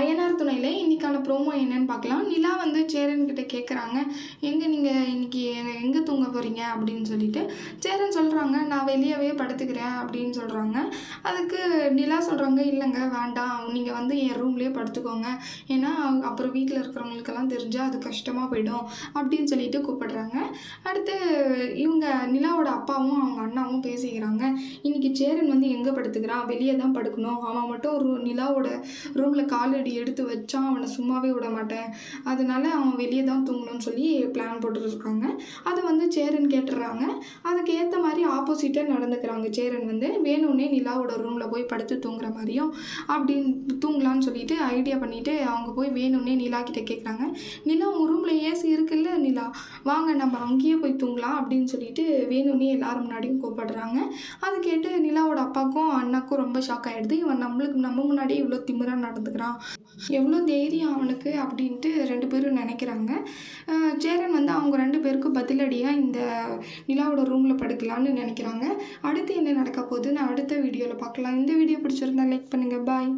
INR துணையில் இன்றைக்கான promo என்னன்னு பார்க்கலாம். நிலா வந்து சேரன்கிட்ட கேட்குறாங்க எங்கே நீங்கள் இன்றைக்கி எங்கே தூங்க போகிறீங்க அப்படின்னு சொல்லிட்டு சேரன் சொல்கிறாங்க நான் வெளியவே படுத்துக்கிறேன் அப்படின்னு சொல்கிறாங்க அதுக்கு நிலா சொல்கிறாங்க இல்லைங்க வேண்டாம். நீங்கள் வந்து என் ரூம்லேயே படுத்துக்கோங்க. ஏன்னா அப்புறம் வீட்டில் இருக்கிறவங்களுக்கெல்லாம் தெரிஞ்சால் அது கஷ்டமாக போயிடும் அப்படின்னு சொல்லிட்டு கூப்பிடுறாங்க. அடுத்து இவங்க நிலாவோட அப்பாவும் அவங்க அண்ணாவும் பேசிக்கிறாங்க. இன்னைக்கு சேரன் வந்து எங்கே படுத்துக்கிறான்? வெளியே தான் படுக்கணும். அவன் மட்டும் ரூ நிலாவோட ரூமில் காலடி எடுத்து வச்சான் அவனை சும்மாவே விட மாட்டேன். அதனால அவன் வெளியே தான் தூங்கணும்னு சொல்லி பிளான் போட்டுருக்காங்க அதை வந்து சேரன் கேட்டுடுறாங்க. அதுக்கு ஏற்ற மாதிரி ஆப்போசிட்டாக நடந்துக்கிறாங்க. சேரன் வந்து வேணும்னே நிலாவோட ரூமில் போய் படுத்து தூங்குற மாதிரியும் அப்படின்னு தூங்கலான்னு சொல்லிட்டு ஐடியா பண்ணிவிட்டு அவங்க போய் வேணும்னே நிலா கிட்டே கேட்குறாங்க நிலா உன் ரூமில் ஏசி இருக்குல்ல நிலா? வாங்க நம்ம அங்கேயே போய் தூங்கலாம் அப்படின்னு சொல்லிட்டு வேணும்னே எல்லாரும் முன்னாடியும் கூப்பிடுறாங்க. அது கேட்டு நிலாவோட அப்பாவுக்கும் அண்ணாக்கும் ரொம்ப ஷாக் ஆகிடுது இவன் நம்மளுக்கு நம்ம முன்னாடியே இவ்வளோ திமிராக நடந்துக்கிறான். எவ்வளோ தைரியம் அவனுக்கு அப்படின்ட்டு ரெண்டு பேரும் நினைக்கிறாங்க. சேரன் வந்து அவங்க ரெண்டு பேருக்கும் பதிலடியாக இந்த நிலாவோட ரூமில் படுக்கலான்னு நினைக்கிறாங்க. அடுத்து என்ன நடக்க போகுதுன்னு அடுத்த வீடியோவில் பார்க்கலாம். இந்த வீடியோ பிடிச்சிருந்தா லைக் பண்ணுங்கள் பாய்